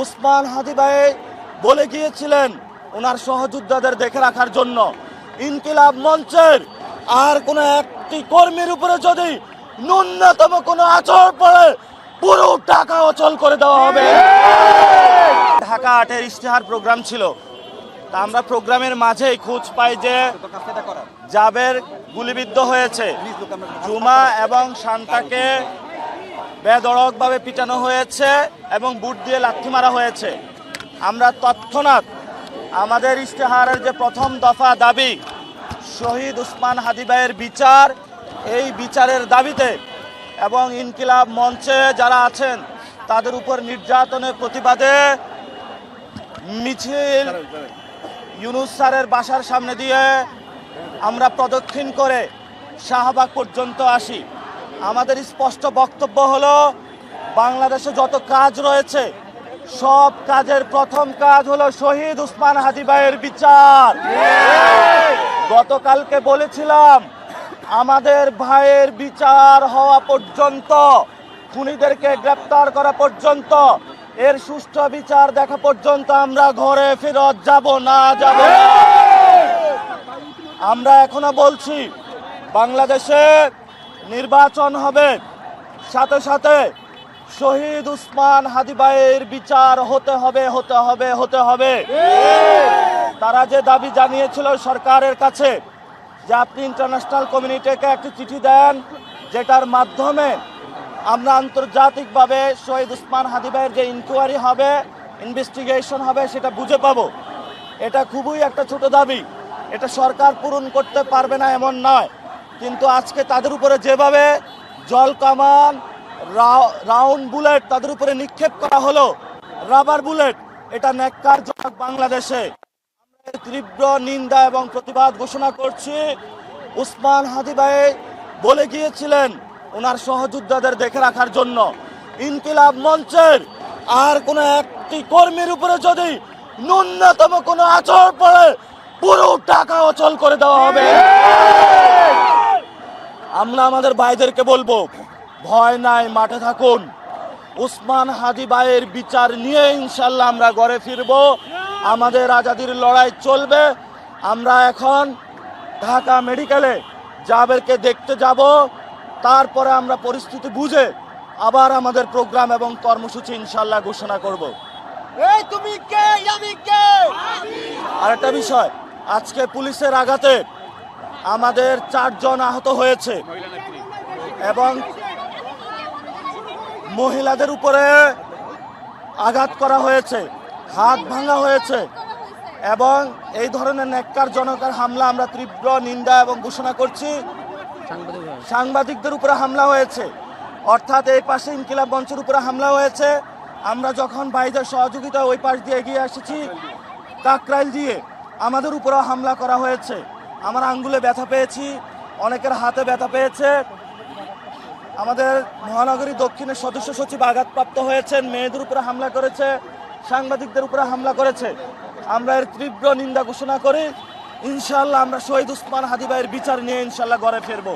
উসমান হাদি ভাই বলে গিয়েছিলেন ওনার সহযোদ্ধাদের দেখে রাখার জন্য, ইনকিলাব মঞ্চের আর কোনো একটি কর্মীর উপরে যদি ন্যূনতম কোনো আচর পড়ে, পুরো টাকা অচল করে দেওয়া হবে। ঢাকা আটের ইশতেহার প্রোগ্রাম ছিল। তা আমরা প্রোগ্রামের মাঝেই খোঁজ পাই যে জাবের গুলিবিদ্ধ হয়েছে। জুমা এবং শান্তাকে বেদড়কভাবে পিটানো হয়েছে এবং বুট দিয়ে লাথি মারা হয়েছে। আমরা তৎক্ষণাৎ আমাদের ইশতেহারের যে প্রথম দফা দাবি, শহীদ উসমান হাদিবাইয়ের বিচার, এই বিচারের দাবিতে এবং ইনকিলাব মঞ্চে যারা আছেন, তাদের উপর নির্যাতনের প্রতিবাদে মিছিল ইউনুস স্যারের বাসার সামনে দিয়ে আমরা প্রদক্ষিণ করে শাহবাগ পর্যন্ত আসি। আমাদের স্পষ্ট বক্তব্য হলো, বাংলাদেশে যত কাজ রয়েছে, সব কাজের প্রথম কাজ হলো শহীদ উসমান হাদি ভাইয়ের বিচার। গতকালকে বলেছিলাম, আমাদের ভাইয়ের বিচার হওয়া পর্যন্ত, খুনিদেরকে গ্রেপ্তার করা পর্যন্ত, এর সুষ্ঠু বিচার দেখা পর্যন্ত আমরা ঘরে ফেরত যাব না যাব আমরা এখনও বলছি, বাংলাদেশে নির্বাচন হবে। সাথে সাথে শহীদ উসমান হাদিবাইয়ের বিচার হতে হবে হতে হবে হতে হবে। তারা যে দাবি জানিয়েছিল সরকারের কাছে যে আপনি ইন্টারন্যাশনাল কমিউনিটিকে একটি চিঠি দেন, যেটার মাধ্যমে আমরা আন্তর্জাতিকভাবে শহীদ উসমান হাদিবাইয়ের যে ইনকোয়ারি হবে ইনভেস্টিগেশন হবে, সেটা বুঝে পাবো। এটা খুবই একটা ছোট দাবি। এটা সরকার পূরণ করতে পারবে না, এমন নয়। কিন্তু আজকে তাদের উপরে যেভাবে জল কামান রাউন্ড বুলেট তাদের উপরে নিক্ষেপ করা হলো, রাবার বুলেট, এটা ন্যাক্কারজনক বাংলাদেশে। তীব্র নিন্দা এবং প্রতিবাদ ঘোষণা করছি। উসমান হাদি ভাই বলে গিয়েছিলেন ওনার সহযোদ্ধাদের দেখে রাখার জন্য, ইনকিলাব মঞ্চের আর কোনো একটি কর্মীর উপরে যদি ন্যূনতম কোনো আচর পড়ে, পুরো টাকা অচল করে দেওয়া হবে। আমরা আমাদের ভাইদেরকে বলব ভয় নাই মাঠে থাকুন। উসমান হাদি ভাইয়ের বিচার নিয়ে ইনশাল্লাহ আমরা ঘরে ফিরবো। আমাদের আজাদির লড়াই চলবে। আমরা এখন ঢাকা মেডিকেলে জাবেরকে দেখতে যাব। তারপরে আমরা পরিস্থিতি বুঝে আবার আমাদের প্রোগ্রাম এবং কর্মসূচি ইনশাল্লাহ ঘোষণা করব। এই তুমি কে? আমি কে? আরেকটা বিষয় আজকে পুলিশের আঘাতে আমাদের চারজন আহত হয়েছে। এবং মহিলাদের উপরে আঘাত করা হয়েছে, হাত ভাঙা হয়েছে এবং এই ধরনের নেককার জনকার হামলা আমরা তীব্র নিন্দা এবং ঘোষণা করছি। সাংবাদিকদের উপরে হামলা হয়েছে। অর্থাৎ এই পাশে ইনকিলাব মঞ্চের উপরে হামলা হয়েছে। আমরা যখন ভাইদের সহযোগিতা ওই পাশ দিয়ে এগিয়ে এসেছি, কাকরাইল দিয়ে আমাদের উপরেও হামলা করা হয়েছে। আমার আঙ্গুলে ব্যথা পেয়েছি, অনেকের হাতে ব্যথা পেয়েছে। আমাদের মহানগরী দক্ষিণের সদস্য সচিব আঘাতপ্রাপ্ত হয়েছেন, মেয়েদের উপরে হামলা করেছে, সাংবাদিকদের উপরে হামলা করেছে। আমরা এর তীব্র নিন্দা ঘোষণা করি ইনশাল্লাহ আমরা শহীদ উসমান হাদিবাইয়ের বিচার নিয়ে ইনশাল্লাহ ঘরে ফিরবো।